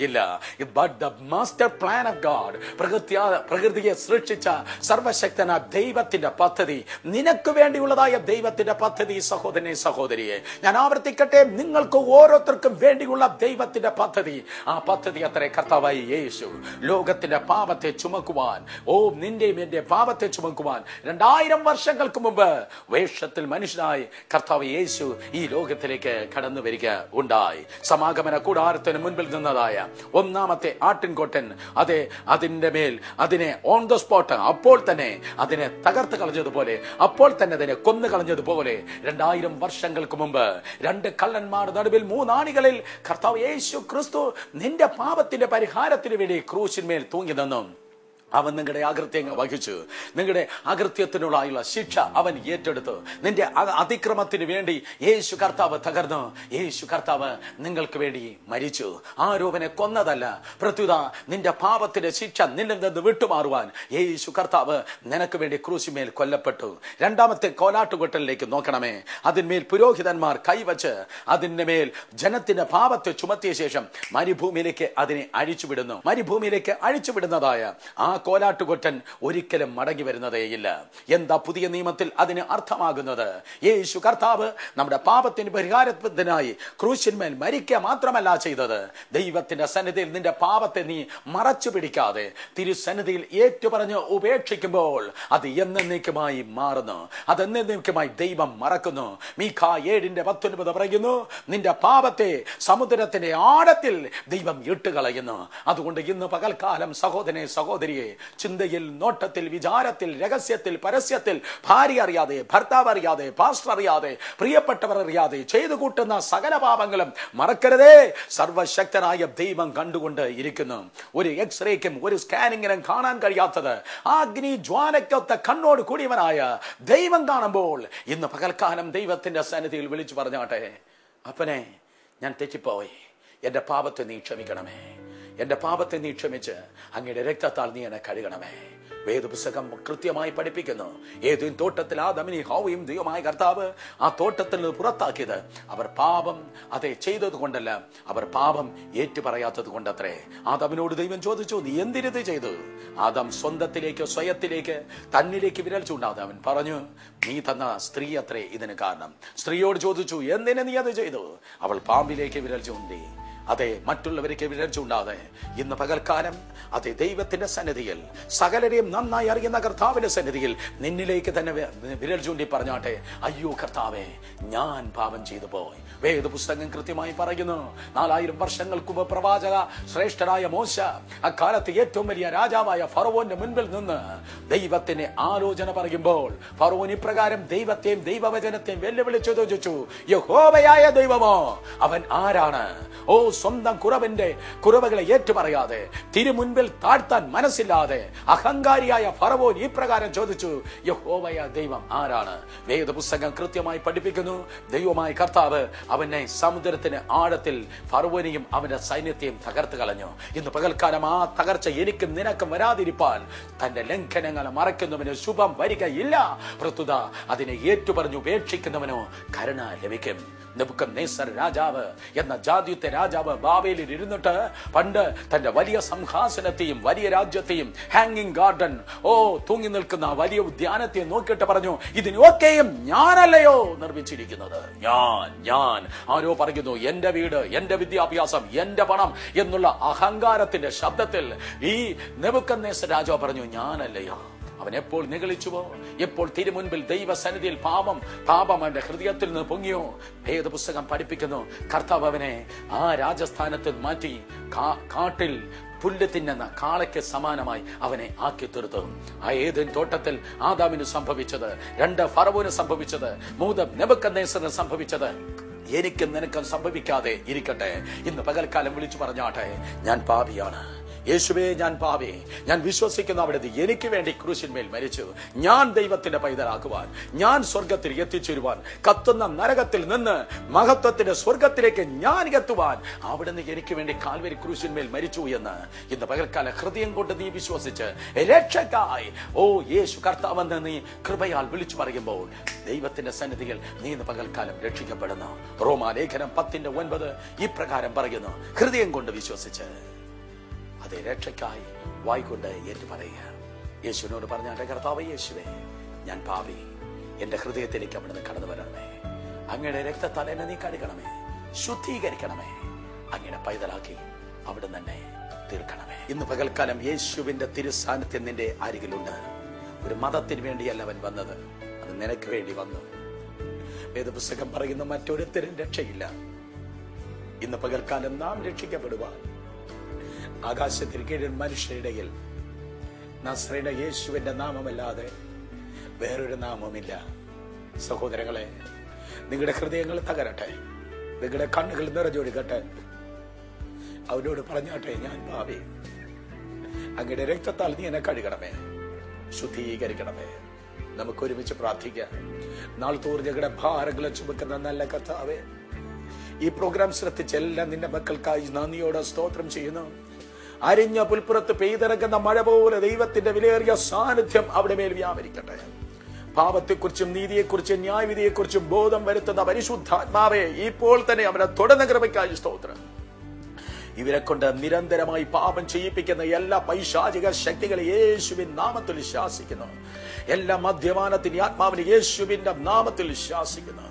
ഇല്ല but the master plan of God പ്രകൃതി പ്രകൃതിയെ സൃഷ്ടിച്ച സർവശക്തന ദൈവത്തിന്റെ പദ്ധതി നിനക്ക് വേണ്ടിയുള്ളതായ ദൈവത്തിന്റെ പദ്ധതി സഹോദരനെ സഹോദരിയെ ഞാൻ ആവർത്തിക്കട്ടെ നിങ്ങൾക്ക് ഓരോരുത്തർക്കും വേണ്ടിയുള്ള ദൈവത്തിന്റെ പദ്ധതി. ആ പദ്ധതി അത്ര കർത്താവായി യേശു ലോകത്തിന്റെ പാപത്തെ ചുമക്കുവാൻ ഓ നിന്റെയും എന്റെ പാപത്തെ ചുമക്കുവാൻ രണ്ടായിരം വർഷങ്ങൾക്ക് മുമ്പ് വേഷത്തിൽ മനുഷ്യനായി കർത്താവ് യേശു ഈ ലോകത്തിലേക്ക് കടന്നു വരിക ഉണ്ടായി. സമാഗമന കൂടാരത്തിന് മുൻപിൽ നിന്നതായ ഒന്നാമത്തെ ആട്ടിൻകോട്ടൻ അതെ അതിന്റെ മേൽ അതിനെ ഓൺ ദ സ്പോട്ട് അപ്പോൾ തന്നെ അതിനെ തകർത്ത് കളഞ്ഞതുപോലെ അപ്പോൾ തന്നെ അതിനെ കൊന്നു കളഞ്ഞതുപോലെ രണ്ടായിരം വർഷങ്ങൾക്ക് മുമ്പ് രണ്ട് കള്ളന്മാർ നടുവിൽ മൂന്നാണികളിൽ കർത്താവ് യേശു ക്രിസ്തു നിന്റെ പാപത്തിന്റെ പരിഹാരത്തിന് വേണ്ടി ക്രൂശിന്മേൽ തൂങ്ങി നിന്നും. അവൻ നിങ്ങളുടെ അകൃത്യങ്ങൾ വഹിച്ചു. നിങ്ങളുടെ അകൃത്യത്തിനുള്ളായുള്ള ശിക്ഷ അവൻ ഏറ്റെടുത്തു. നിന്റെ അതിക്രമത്തിന് വേണ്ടി യേശു കർത്താവ് തകർന്നു. യേശു കർത്താവ് നിങ്ങൾക്ക് വേണ്ടി മരിച്ചു. ആരോപനെ കൊന്നതല്ല. പ്രത്യുത നിന്റെ പാപത്തിന്റെ ശിക്ഷ നിന്നിൽ നിന്ന് വിട്ടുമാറുവാൻ യേശു കർത്താവ് നിനക്ക് വേണ്ടി ക്രൂശിമേൽ കൊല്ലപ്പെട്ടു. രണ്ടാമത്തെ കോലാട്ടുകൊട്ടലിലേക്ക് നോക്കണമേ. അതിന്മേൽ പുരോഹിതന്മാർ കൈവച്ച് അതിന്റെ മേൽ ജനത്തിന്റെ പാപത്തെ ചുമത്തിയ ശേഷം മരുഭൂമിയിലേക്ക് അതിനെ അഴിച്ചുവിടുന്നു. മരുഭൂമിയിലേക്ക് അഴിച്ചുവിടുന്നതായ ആ കോലാട്ടുകൊറ്റൻ ഒരിക്കലും മടങ്ങി വരുന്നതേയില്ല. എന്താ പുതിയ നിയമത്തിൽ അതിന് അർത്ഥമാകുന്നത്? യേശു കർത്താവ് നമ്മുടെ പാപത്തിന് പരിഹാരത്തിനായി ക്രൂശന്മേൽ മരിക്കുക മാത്രമല്ല ചെയ്തത്. ദൈവത്തിന്റെ സന്നിധിയിൽ നിന്റെ പാപത്തെ നീ മറച്ചു പിടിക്കാതെ തിരുസന്നിധിയിൽ ഏറ്റുപറഞ്ഞ് ഉപേക്ഷിക്കുമ്പോൾ അത് എന്നേക്കുമായി മാറുന്നു. അത് എന്നേക്കുമായി ദൈവം മറക്കുന്നു. മീഖ ഏഴിന്റെ പത്തൊൻപത് പറയുന്നു നിന്റെ പാപത്തെ സമുദ്രത്തിന്റെ ആഴത്തിൽ ദൈവം ഇട്ടുകളയുന്നു. അതുകൊണ്ട് ഇന്ന് പകൽക്കാലം സഹോദരനെ സഹോദരിയെ ചിന്തയിൽ നോട്ടത്തിൽ വിചാരത്തിൽ രഹസ്യത്തിൽ പരസ്യത്തിൽ ഭാര്യ അറിയാതെ ഭർത്താവ് അറിയാതെ പാസ്റ്റർ അറിയാതെ പ്രിയപ്പെട്ടവർ അറിയാതെ ചെയ്തു കൂട്ടുന്ന സകല പാപങ്ങളും മറക്കരുതേ. സർവശക്തനായ ദൈവം കണ്ടുകൊണ്ട് ഇരിക്കുന്നു. ഒരു എക്സ്റേക്കും ഒരു സ്കാനിങ്ങിനും കാണാൻ കഴിയാത്തത് അഗ്നി ജ്വാലയ്ക്കൊത്ത കണ്ണോട് കൂടിയവനായ ദൈവം കാണുമ്പോൾ ഇന്ന് പകൽക്കാലം ദൈവത്തിന്റെ സന്നിധിയിൽ വിളിച്ചു പറഞ്ഞാട്ടെ അപ്പനെ ഞാൻ തെറ്റിപ്പോയി. എന്റെ പാപത്തെ നീ ക്ഷമിക്കണമേ. എന്റെ പാപത്തെ നീ ക്ഷമിച്ച്. അങ്ങയുടെ രക്തത്താൽ നീ എന്നെ കഴുകണമേ. വേദപുസ്തകം കൃത്യമായി പഠിപ്പിക്കുന്നു. ഏതു തോട്ടത്തിൽ ആ ദമിനി ഹോവയും ദൈവമായ കർത്താവ് ആ തോട്ടത്തിൽ നിന്ന് പുറത്താക്കിയത്. അവർ പാപം അതെ ചെയ്തത് കൊണ്ടല്ല. അവർ പാപം ഏറ്റുപറയാത്തത് കൊണ്ടത്രേ. ആദമിനോട് ദൈവം ചോദിച്ചു നീ എന്തിനത് ചെയ്തു? ആദം സ്വന്തത്തിലേക്ക് സ്വയത്തിലേക്ക് തന്നിലേക്ക് വിരൽ ചൂണ്ടാതെ അവൻ പറഞ്ഞു നീ തന്ന സ്ത്രീ അത്രേ ഇതിന് കാരണം. സ്ത്രീയോട് ചോദിച്ചു എന്തിനെ നീ അത് ചെയ്തു? അവൾ പാമ്പിലേക്ക് വിരൽ ചൂണ്ടി. അതെ മറ്റുള്ളവർക്ക് വിരൽ ചൂണ്ടാതെ. ഇന്ന് പകൽക്കാലം അതെ ദൈവത്തിന്റെ സന്നിധിയിൽ സകലരെയും നന്നായി അറിയുന്ന കർത്താവിന്റെ സന്നിധിയിൽ നിന്നിലേക്ക് തന്നെ വിരൽ ചൂണ്ടി പറഞ്ഞാട്ടെ അയ്യോ കർത്താവേ ഞാൻ പാപം ചെയ്തു പോയി വേദപുസ്തകം കൃത്യമായി പറയുന്നു നാലായിരം വർഷങ്ങൾക്ക് പ്രവാചക ശ്രേഷ്ഠനായ മോശ അക്കാലത്ത് ഏറ്റവും വലിയ രാജാവായ ഫറവോന്റെ മുൻപിൽ നിന്ന് ദൈവത്തിന് ആലോചന പറയുമ്പോൾ ഫറവോൻ ഇപ്രകാരം ദൈവത്തെയും ദൈവവചനത്തെയും വെല്ലുവിളിച്ചു ചോദിച്ചു യഹോവയായ ദൈവമോ അവൻ ആരാണ്? ഓ സ്വന്തം കുറവിന്റെ കുറവുകളെ ഏറ്റുപറയാതെ തിരുമുൻപിൽ താഴ്ത്താൻ മനസ്സില്ലാതെ അഹങ്കാരിയായ ഫറവോൻ ഇപ്രകാരം ചോദിച്ചു യഹോവയ ദൈവം ആരാണ്? വേദപുസ്തകം കൃത്യമായി പഠിപ്പിക്കുന്നു. ദൈവമായ കർത്താവ് അവനെ സമുദ്രത്തിന് ആഴത്തിൽ ഫറവോനെയും അവന്റെ സൈന്യത്തെയും തകർത്ത് കളഞ്ഞു. ഇന്ന് പകൽക്കാലം ആ തകർച്ച എനിക്കും നിനക്കും വരാതിരിപ്പാൻ തന്റെ ലംഘനങ്ങളെ മറയ്ക്കുന്നവന് ശുഭം വരികയില്ല. പ്രസ്തുത അതിനെ ഏറ്റുപറഞ്ഞു ഉപേക്ഷിക്കുന്നവനോ കരുണ ലഭിക്കും. രാജാവ് എന്ന ജാതിയുത്തെ രാജാവ് ബാബേലിൽ ഇരുന്നിട്ട് പണ്ട് തന്റെ വലിയ സംഹാസനത്തെയും വലിയ രാജ്യത്തെയും ഹാങ്ങിങ് ഗാർഡൻ ഓ തൂങ്ങി നിൽക്കുന്ന വലിയ ഉദ്യാനത്തെ നോക്കിയിട്ട് പറഞ്ഞു ഇതിനൊക്കെയും ഞാനല്ലയോ? നിർമ്മിച്ചിരിക്കുന്നത്. ഞാൻ ഞാൻ. ആരോ പറയുന്നു എന്റെ വീട് എന്റെ വിദ്യാഭ്യാസം എന്റെ പണം എന്നുള്ള അഹങ്കാരത്തിന്റെ ശബ്ദത്തിൽ ഈ നെബുക്കന്നേസർ രാജാവ് പറഞ്ഞു ഞാനല്ലയോ? അവൻ എപ്പോൾ നിഗളിച്ചുവോ? എപ്പോൾ തിരുമുൻപിൽ ദൈവസന്നിധിയിൽ പാപം പാപം അവന്റെ ഹൃദയത്തിൽ നിന്ന് പൊങ്ങിയോ? ഭേദപുസ്തകം പഠിപ്പിക്കുന്നു കർത്താവ് അവനെ ആ രാജസ്ഥാനത്ത് മാറ്റി കാട്ടിൽ പുല്ല് തിന്നുന്ന കാളയ്ക്ക് സമാനമായി അവനെ ആക്കി തീർത്തു. ആ ഏതൻ തോട്ടത്തിൽ ആദാമിന് സംഭവിച്ചത് രണ്ട് ഫറവോന് സംഭവിച്ചത് മൂന്ന് നെബക്കന്നേസറിന് സംഭവിച്ചത്. എനിക്കും നിനക്കും സംഭവിക്കാതെ ഇരിക്കട്ടെ. ഇന്ന് പകൽക്കാലം വിളിച്ചു പറഞ്ഞാട്ടെ ഞാൻ പാപിയാണ്. യേശുവേ ഞാൻ പാവേ. ഞാൻ വിശ്വസിക്കുന്ന അവിടുത്തെ എനിക്ക് വേണ്ടി ക്രൂശിന്മേൽ മരിച്ചു. ഞാൻ ദൈവത്തിന്റെ പൈതലാക്കുവാൻ ഞാൻ സ്വർഗത്തിൽ എത്തിച്ചേരുവാൻ കത്തുന്ന നരകത്തിൽ നിന്ന് മഹത്വത്തിന്റെ സ്വർഗത്തിലേക്ക് ഞാൻ എത്തുവാൻ അവിടുന്ന് എനിക്ക് വേണ്ടി കാൽവരി ക്രൂശിന്മേൽ മരിച്ചു എന്ന് ഇന്ന് പകൽക്കാല ഹൃദയം കൊണ്ട് നീ വിശ്വസിച്ച് രക്ഷക്കായി ഓ യേശു കർത്താവെന്ന് നീ കൃപയാൽ വിളിച്ചു പറയുമ്പോൾ ദൈവത്തിന്റെ സന്നിധിയിൽ നീ ഇന്ന് പകൽക്കാലം രക്ഷിക്കപ്പെടുന്നു. റോമാലേഖനം പത്തിന്റെ ഒൻപത് ഇപ്രകാരം പറയുന്നു. ഹൃദയം കൊണ്ട് വിശ്വസിച്ച്. അതെ രക്ഷയ്ക്കായി വായിക്കൊണ്ട് ഏറ്റു യേശുവിനോട് പറഞ്ഞ കർത്താവ് യേശുവേ ഞാൻ പാവി എന്റെ ഹൃദയത്തിലേക്ക് അവിടുന്ന് കടന്നു വരണമേ. അങ്ങയുടെ രക്തത്താൽ എന്നെ നീ കഴുകണമേ. ശുദ്ധീകരിക്കണമേ. അങ്ങയുടെ പൈതലാക്കി അവിടെ തന്നെ തീർക്കണമേ. ഇന്ന് പകൽക്കാലം യേശുവിന്റെ തിരുസാന്നിധ്യം നിന്റെ അരികിലുണ്ട്. ഒരു മതത്തിന് വേണ്ടിയല്ല അവൻ വന്നത്. അത് നിനക്ക് വേണ്ടി വന്നു. വേദപുസ്തകം പറയുന്ന മറ്റൊരുത്തരും രക്ഷയില്ല. ഇന്ന് പകൽക്കാലം നാം രക്ഷിക്കപ്പെടുവാൻ ആകാശത്തിന് കീഴിൽ മനുഷ്യരുടെ നസ്രയുടെ യേശുവിന്റെ നാമമല്ലാതെ വേറൊരു നാമമില്ല സഹോദരങ്ങളെ നിങ്ങളുടെ ഹൃദയങ്ങൾ തകരട്ടെ. നിങ്ങളുടെ കണ്ണുകൾ നിറഞ്ഞൊഴുകട്ടെ. അവനോട് പറഞ്ഞാട്ടെ ഞാൻ ഭാവി അങ്ങയുടെ രക്തത്താൽ നീ എന്നെ കഴുകണമേ. ശുദ്ധീകരിക്കണമേ. നമുക്ക് ഒരുമിച്ച് പ്രാർത്ഥിക്കാം. നാൾ തോറും ഞങ്ങളുടെ ഭാരങ്ങളെ ചുമക്കുന്ന നല്ല കഥാവേ ഈ പ്രോഗ്രാം ശ്രദ്ധിച്ച എല്ലാം നിന്റെ മക്കൾക്കായി നന്ദിയോടെ സ്തോത്രം ചെയ്യുന്നു. അരിഞ്ഞ പുൽപ്പുറത്ത് പെയ്തിറങ്ങുന്ന മഴ പോലെ ദൈവത്തിന്റെ വിലയേറിയ സാന്നിധ്യം അവിടെ മേൽ വ്യാപരിക്കട്ടെ. പാപത്തെക്കുറിച്ചും നീതിയെക്കുറിച്ചും ന്യായവിധിയെക്കുറിച്ചും ബോധം വരുത്തുന്ന പരിശുദ്ധാത്മാവെ ഇപ്പോൾ തന്നെ അവരെ തുടർന്ന കൃപയ്ക്കായി സ്തോത്രം. ഇവരെ കൊണ്ട് നിരന്തരമായി പാപം ചെയ്യിപ്പിക്കുന്ന എല്ലാ പൈശാചിക ശക്തികളെ യേശുവിൻ നാമത്തിൽ ശാസിക്കുന്നു. എല്ലാ മദ്യപാനത്തിന് ആത്മാവിന് യേശുവിന്റെ നാമത്തിൽ ശാസിക്കുന്നു.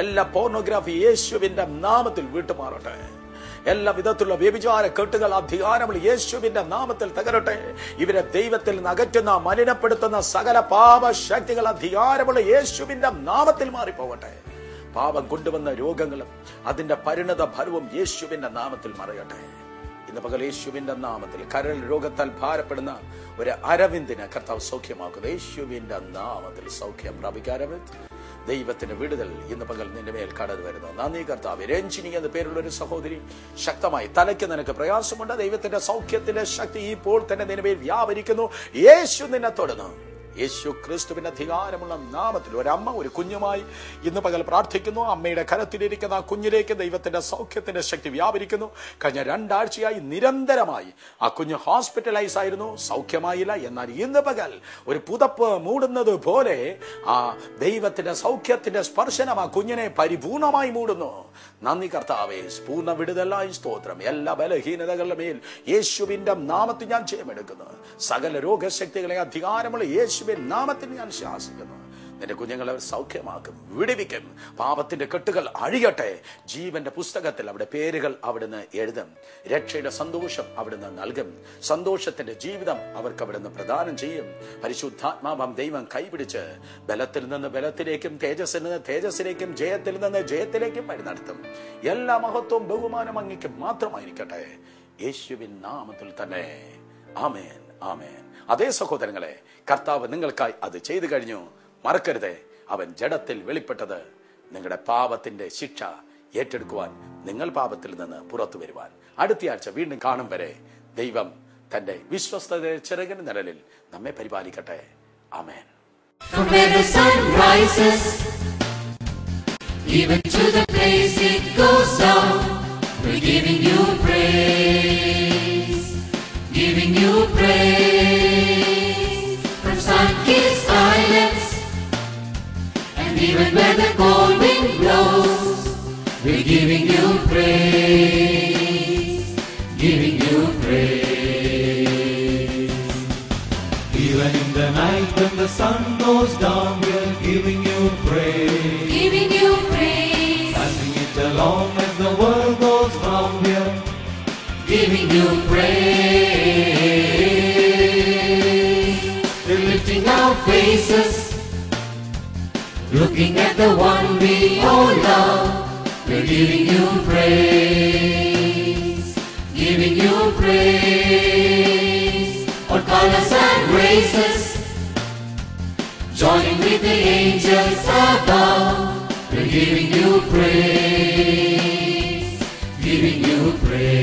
എല്ലാ പോർണോഗ്രാഫി യേശുവിന്റെ നാമത്തിൽ വിട്ടുമാറട്ടെ. എല്ലാ വിധത്തിലുള്ള വ്യഭിചാര കെട്ടുകൾ അധികാരമുള്ള യേശുവിന്റെ നാമത്തിൽ തകരട്ടെ. ഇവരെ ദൈവത്തിൽ നിന്ന് അകറ്റുന്ന മലിനപ്പെടുത്തുന്ന സകല പാപ ശക്തികൾ അധികാരമുള്ള യേശുവിന്റെ നാമത്തിൽ മാറിപ്പോകട്ടെ. പാപം കൊണ്ടുവന്ന രോഗങ്ങളും അതിന്റെ പരിണത ഫലവും യേശുവിന്റെ നാമത്തിൽ മറയട്ടെ. ഇന്ന് പകൽ യേശുവിന്റെ നാമത്തിൽ കരൾ രോഗത്താൽ ഭാരപ്പെടുന്ന ഒരു അരവിന്ദിനെ കർത്താവ് സൗഖ്യമാക്കുന്നു. യേശുവിന്റെ നാമത്തിൽ സൗഖ്യം പ്രാപിക്കാരവിന്ദ് ദൈവത്തിന്റെ വിടുതൽ ഇന്ന് പകൽ നിന്റെ മേൽ കടന്നു വരുന്നു. നന്ദി കർത്താവ്. രഞ്ജിനി എന്ന പേരുള്ള ഒരു സഹോദരി ശക്തമായി തലയ്ക്ക് നിനക്ക് പ്രയാസമുണ്ട്. ദൈവത്തിന്റെ സൗഖ്യത്തിന്റെ ശക്തി ഇപ്പോൾ തന്നെ നിന്റെ മേൽ വ്യാപരിക്കുന്നു. യേശു നിന്നെ തൊടുന്നു. യേശു ക്രിസ്തുവിന്റെ അധികാരമുള്ള നാമത്തിൽ ഒരമ്മ ഒരു കുഞ്ഞുമായി ഇന്ന് പകൽ പ്രാർത്ഥിക്കുന്നു. അമ്മയുടെ കരത്തിലിരിക്കുന്ന ആ കുഞ്ഞിലേക്ക് ദൈവത്തിന്റെ സൗഖ്യത്തിന്റെ ശക്തി വ്യാപരിക്കുന്നു. കഴിഞ്ഞ രണ്ടാഴ്ചയായി നിരന്തരമായി ആ കുഞ്ഞ് ഹോസ്പിറ്റലൈസ് ആയിരുന്നു. സൗഖ്യമായില്ല. എന്നാൽ ഇന്ന് പകൽ ഒരു പുതപ്പ് മൂടുന്നത് പോലെ ആ ദൈവത്തിന്റെ സൗഖ്യത്തിന്റെ സ്പർശനം ആ കുഞ്ഞിനെ പരിപൂർണമായി മൂടുന്നു. നന്ദി കർത്താവേ പൂർണ വിടുതലായി സ്തോത്രം. എല്ലാ ബലഹീനതകളുടെ മേൽ യേശുവിന്റെ നാമത്തിൽ ഞാൻ ജയമെടുക്കുന്നു സകല രോഗശക്തികളെ അധികാരമുള്ള യേശുവിൻ നാമത്തിൽ ഞാൻ ശാസിക്കുന്നു. നിന്റെ കുഞ്ഞുങ്ങളെ സൗഖ്യമാക്കും വിടിവിക്കും. പാപത്തിന്റെ കെട്ടുകൾ അഴിയട്ടെ. ജീവന്റെ പുസ്തകത്തിൽ അവിടെ പേരുകൾ അവിടുന്ന് എഴുതും. രക്ഷയുടെ സന്തോഷം അവിടുന്ന് നൽകും. സന്തോഷത്തിന്റെ ജീവിതം അവർക്ക് അവിടുന്ന് പ്രദാനം ചെയ്യും. പരിശുദ്ധാത്മാവം ദൈവം കൈപിടിച്ച് ബലത്തിൽ നിന്ന് ബലത്തിലേക്കും തേജസ്സിൽ നിന്ന് തേജസ്സിലേക്കും ജയത്തിൽ നിന്ന് ജയത്തിലേക്കും വഴി നടത്തും. എല്ലാ മഹത്വവും ബഹുമാനം അങ്ങേക്ക് മാത്രമായിരിക്കട്ടെ. യേശുവിൻ നാമത്തിൽ തന്നെ. ആമേൻ ആമേൻ. അതേ സഹോദരങ്ങളെ കർത്താവ് നിങ്ങൾക്കായി അത് ചെയ്തു കഴിഞ്ഞു. മറക്കരുത്. അവൻ ജഡത്തിൽ വെളിപ്പെട്ടത്. നിങ്ങളുടെ പാപത്തിന്റെ ശിക്ഷ ഏറ്റെടുക്കുവാൻ നിങ്ങൾ പാപത്തിൽ നിന്ന് പുറത്തു വരുവാൻ. അടുത്തയാഴ്ച വീണ്ടും കാണും വരെ ദൈവം തന്റെ വിശ്വസ്തയുടെ ചിറകിന് നിഴലിൽ നമ്മെ പരിപാലിക്കട്ടെ. rises, even to the place it goes down, we're giving and where the cold wind blows, we're giving you praise, giving you praise. Even in the night when the sun goes down, we're giving you praise. Giving you praise, Passing it along as the world goes round, we're giving you praise. We're lifting our faces, looking at the one we all love. We're giving you praise, giving you praise. All colors and races, joining with the angels above. We're giving you praise, giving you praise.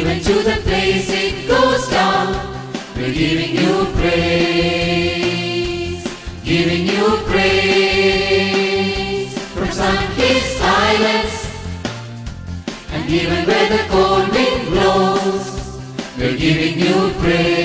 even to the place it goes down. We're giving you praise, giving you praise. From sun his silence, and even where the cold wind blows, we're giving you praise.